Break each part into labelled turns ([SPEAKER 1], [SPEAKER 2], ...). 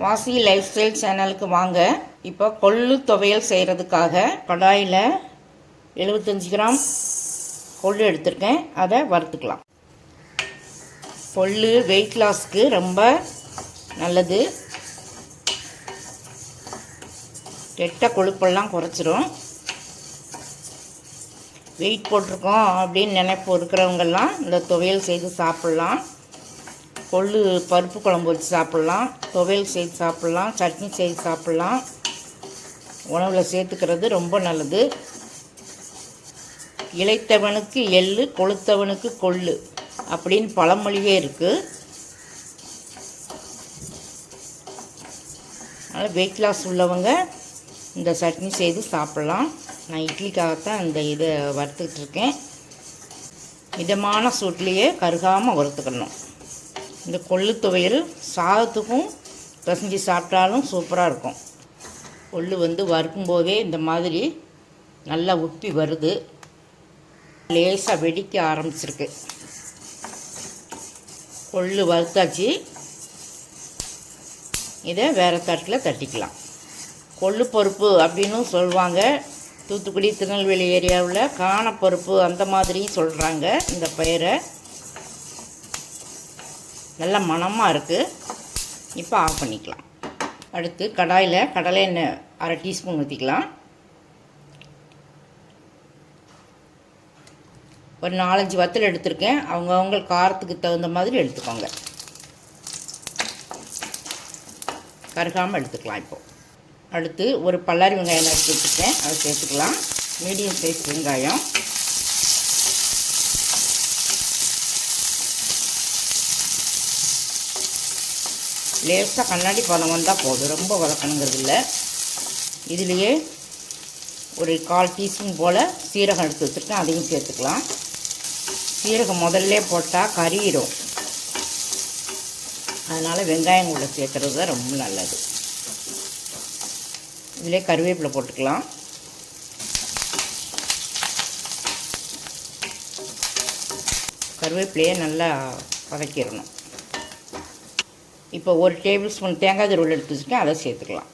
[SPEAKER 1] வாசி life style சேனலுக்கு வாங்க. இப்போ கொள்ளு துவையல் செய்கிறதுக்காக கடாயில் எழுபத்தஞ்சி கிராம் கொள்ளு எடுத்திருக்கேன். அதை வறுத்துக்கலாம். கொள்ளு வெயிட் லாஸ்க்கு ரொம்ப நல்லது. கெட்ட கொழுப்பெல்லாம் குறைச்சிரும். வெயிட் போட்டிருக்கோம் அப்படின்னு நினைப்பு இருக்கிறவங்கெல்லாம் இந்த துவையல் செய்து சாப்பிட்லாம். கொள்ளு பருப்பு குழம்பு வச்சு சாப்பிட்லாம். துவையல் செய்து சாப்பிட்லாம். சட்னி செய்து சாப்பிட்லாம். உணவில் சேர்த்துக்கிறது ரொம்ப நல்லது. இளைத்தவனுக்கு எள்ளு கொளுத்தவனுக்கு கொள்ளு அப்படின்னு பழமொழியே இருக்குது அதனால் வெயிட் லாஸ் உள்ளவங்க இந்த சட்னி செய்து சாப்பிட்லாம். நான் இட்லிக்காகத்தான் இந்த இதை வறுத்துக்கிட்டு இருக்கேன். மிதமான சூட்லேயே கருகாமல் வறுத்துக்கணும். இந்த கொள்ளு துவையல் சாதத்துக்கும் பிசைஞ்சு சாப்பிட்டாலும் சூப்பராக இருக்கும். கொள்ளு வந்து வறுக்கும் போதே இந்த மாதிரி நல்லா உப்பி வருது. லேசாக வெடிக்க ஆரம்பிச்சிருக்கு. கொள்ளு வறுத்தாச்சு. இதை வேறு தட்டில் தட்டிக்கலாம். கொள்ளு பருப்பு அப்படின்னு சொல்லுவாங்க தூத்துக்குடி திருநெல்வேலி ஏரியாவில் காணப்பருப்பு அந்த மாதிரியும் சொல்கிறாங்க இந்த பயிரை. நல்ல மணமாக இருக்குது இப்போ ஆஃப் பண்ணிக்கலாம். அடுத்து கடாயில் கடலை எண்ணெய் அரை டீஸ்பூன் ஊற்றிக்கலாம் ஒரு நாலஞ்சு வத்தல் எடுத்திருக்கேன். அவங்கவுங்க காரத்துக்கு தகுந்த மாதிரி எடுத்துக்கோங்க. கருகாமல் எடுத்துக்கலாம் இப்போது அடுத்து ஒரு பல்லாரி வெங்காயம் நறுக்கி வச்சுருக்கேன். அதை சேர்த்துக்கலாம். மீடியம் சைஸ் வெங்காயம். லேசாக கண்ணாடி பழம் வந்தால் போதும். ரொம்ப வதக்கணுங்கிறது இல்லை இதுலேயே ஒரு கால் டீஸ்பூன் போல் சீரகம் எடுத்து வச்சுருக்கேன் அதையும் சேர்த்துக்கலாம். சீரகம் முதல்ல போட்டால் கறியிடும் அதனால் வெங்காயம் கூட சேர்க்குறது தான் ரொம்ப நல்லது. இதிலே கருவேப்பிலை போட்டுக்கலாம். கருவேப்பிலையே நல்லா வதக்கிடணும். இப்போ ஒரு டேபிள் ஸ்பூன் தேங்காய் திருவள் எடுத்து வச்சுருக்கேன் அதை சேர்த்துக்கலாம்.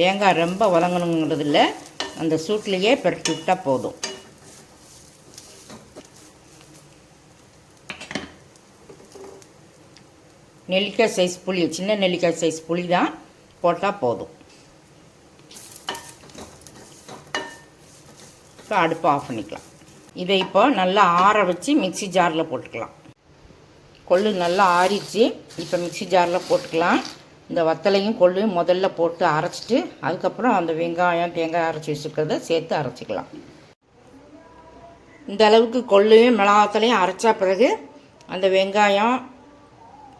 [SPEAKER 1] தேங்காய் ரொம்ப வதங்கணுங்கிறது இல்லை அந்த சூட்லேயே பெருட்டி விட்டால் போதும். நெல்லிக்காய் சைஸ் புளி சின்ன நெல்லிக்காய் சைஸ் புளி தான் போட்டால் போதும். இப்போ அடுப்பை ஆஃப் பண்ணிக்கலாம். இதை இப்போ நல்லா ஆற வச்சு மிக்சி ஜாரில் போட்டுக்கலாம். கொள்ளு நல்லா ஆறிச்சு இப்போ மிக்சி ஜாரில் போட்டுக்கலாம். இந்த வத்தலையும் கொள்ளையும் முதல்ல போட்டு அரைச்சிட்டு அதுக்கப்புறம் அந்த வெங்காயம் தேங்காய் அரைச்சி வச்சுருக்கிறத சேர்த்து அரைச்சிக்கலாம். இந்த அளவுக்கு கொள்ளையும் மிளகாத்தலையும் அரைச்சா பிறகு அந்த வெங்காயம்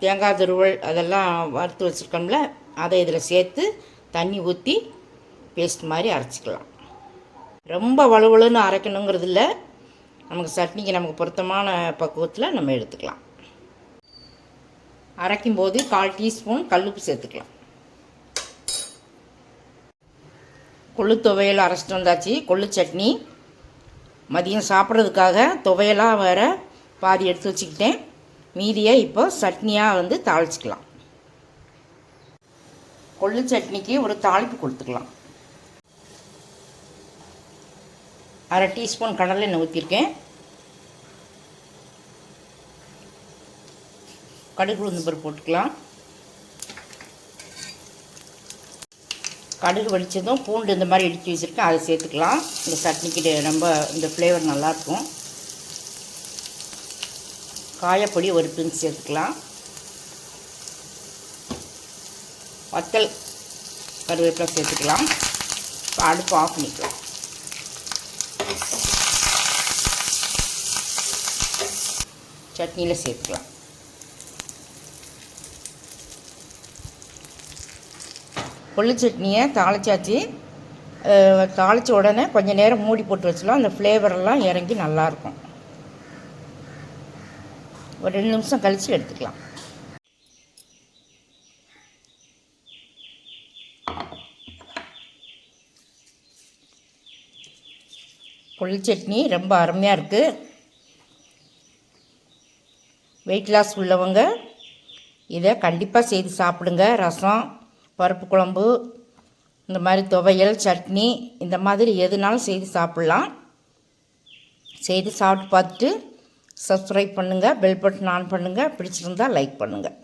[SPEAKER 1] தேங்காய் துருவல் அதெல்லாம் வறுத்து வச்சுருக்கோம்ல அதை இதில் சேர்த்து தண்ணி ஊற்றி பேஸ்ட் மாதிரி அரைச்சிக்கலாம். ரொம்ப வலுவலுன்னு அரைக்கணுங்கிறது இல்லை. நமக்கு சட்னிக்கு நமக்கு பொருத்தமான பக்குவத்தில் நம்ம எடுத்துக்கலாம். அரைக்கும் போது கால் டீஸ்பூன் கல்லுப்பு சேர்த்துக்கலாம். கொள்ளு துவையல் அரைச்சிட்டு வந்தாச்சு. கொள்ளு சட்னி. மதியம் சாப்பிட்றதுக்காக துவையலாக வேறு பாதி எடுத்து வச்சுக்கிட்டேன். மீதியை இப்போ சட்னியாக வந்து தாளிச்சிக்கலாம். கொள்ளு சட்னிக்கு ஒரு தாளிப்பு கொடுத்துக்கலாம். அரை டீஸ்பூன் கடலை எண்ணெய் ஊற்றிருக்கேன் கடுகு உளுந்து பருப்பு போட்டுக்கலாம். கடுகு வடித்ததும் பூண்டு இந்த மாதிரி இடித்து வச்சுருக்கேன். அதை சேர்த்துக்கலாம். இந்த சட்னிக்கு ரொம்ப இந்த ஃப்ளேவர் நல்லாயிருக்கும். காயப்பொடி ஒரு பிஞ்ச் சேர்த்துக்கலாம். வத்தல் கருவேப்பிலை சேர்த்துக்கலாம். இப்போ அடுப்பு ஆஃப் பண்ணிக்கலாம். சட்னியில் சேர்த்துக்கலாம். கொள்ளு சட்னியை தாளிச்சாச்சு. தாளித்த உடனே கொஞ்சம் நேரம் மூடி போட்டு வச்சிடலாம் அந்த ஃப்ளேவரெல்லாம் இறங்கி நல்லாயிருக்கும் ஒரு ரெண்டு நிமிஷம் கழித்து எடுத்துக்கலாம். புல் சட்னி ரொம்ப அருமையாக இருக்குது வெயிட் லாஸ் உள்ளவங்க இதை கண்டிப்பாக செய்து சாப்பிடுங்க. ரசம் பருப்பு குழம்பு இந்த மாதிரி துவையல் சட்னி இந்த மாதிரி எதுனாலும் செய்து சாப்பிட்லாம். செய்து சாப்பிட்டு பார்த்துட்டு சப்ஸ்கிரைப் பண்ணுங்கள் பெல் பட்டன் ஆன் பண்ணுங்கள் பிடிச்சிருந்தால் லைக் பண்ணுங்கள்